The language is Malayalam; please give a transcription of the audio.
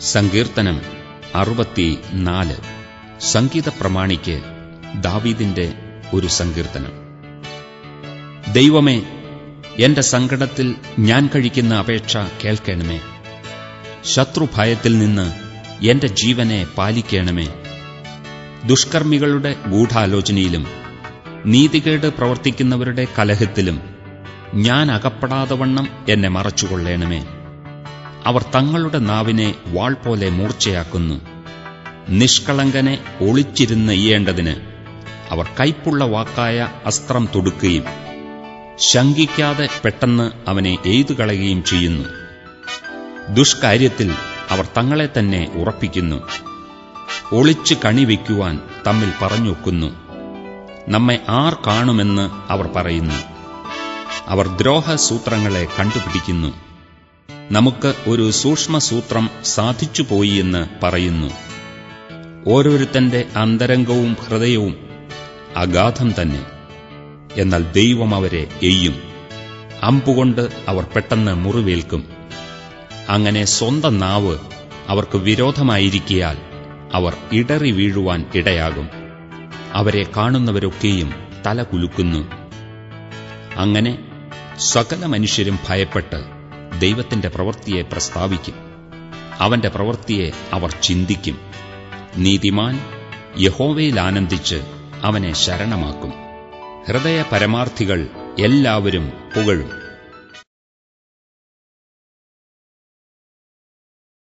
സങ്കീർത്തനം അറുപത്തിനാല്. സംഗീത പ്രമാണിക്ക് ദാവീദിന്റെ ഒരു സങ്കീർത്തനം. ദൈവമേ എന്റെ സങ്കടത്തിൽ ഞാൻ കഴിക്കുന്ന അപേക്ഷ കേൾക്കണമേ. ശത്രുഭയത്തിൽ നിന്ന് എന്റെ ജീവനെ പാലിക്കണമേ. ദുഷ്കർമ്മികളുടെ ഗൂഢാലോചനയിലും നീതികേട് പ്രവർത്തിക്കുന്നവരുടെ കലഹത്തിലും ഞാൻ അകപ്പെടാതെ വണ്ണം എന്നെ മറച്ചുകൊള്ളേണമേ. അവർ തങ്ങളുടെ നാവിനെ വാൾ പോലെ മൂർച്ചയാക്കുന്നു. നിഷ്കളങ്കനെ ഒളിച്ചിരുന്ന് ഇയേണ്ടതിന് അവർ കൈപ്പുള്ള വാക്കായ അസ്ത്രം തൊടുക്കുകയും ശങ്കിക്കാതെ പെട്ടെന്ന് അവനെ എയ്തുകളയുകയും ചെയ്യുന്നു. ദുഷ്കാര്യത്തിൽ അവർ തങ്ങളെ തന്നെ ഉറപ്പിക്കുന്നു. ഒളിച്ച് കണിവെക്കുവാൻ തമ്മിൽ പറഞ്ഞൊക്കുന്നു. നമ്മെ ആർ കാണുമെന്ന് അവർ പറയുന്നു. അവർ ദ്രോഹസൂത്രങ്ങളെ കണ്ടുപിടിക്കുന്നു. നമുക്ക് ഒരു സൂക്ഷ്മസൂത്രം സാധിച്ചുപോയി എന്ന് പറയുന്നു. ഓരോരുത്തന്റെ അന്തരംഗവും ഹൃദയവും അഗാധം തന്നെ. എന്നാൽ ദൈവം അവരെ എയ്യും. അമ്പുകൊണ്ട് അവർ പെട്ടെന്ന് മുറിവേൽക്കും. അങ്ങനെ സ്വന്തം നാവ് അവർക്ക് വിരോധമായിരിക്കിയാൽ അവർ ഇടറി വീഴുവാൻ ഇടയാകും. അവരെ കാണുന്നവരൊക്കെയും തല കുലുക്കുന്നു. അങ്ങനെ സകല മനുഷ്യരും ഭയപ്പെട്ട് ദൈവത്തിന്റെ പ്രവൃത്തിയെ പ്രസ്താവിക്കും. അവന്റെ പ്രവൃത്തിയെ അവർ ചിന്തിക്കും. നീതിമാൻ യഹോവയിൽ ആനന്ദിച്ച് അവനെ ശരണമാക്കും. ഹൃദയ പരമാർത്ഥികൾ എല്ലാവരും പുകഴും.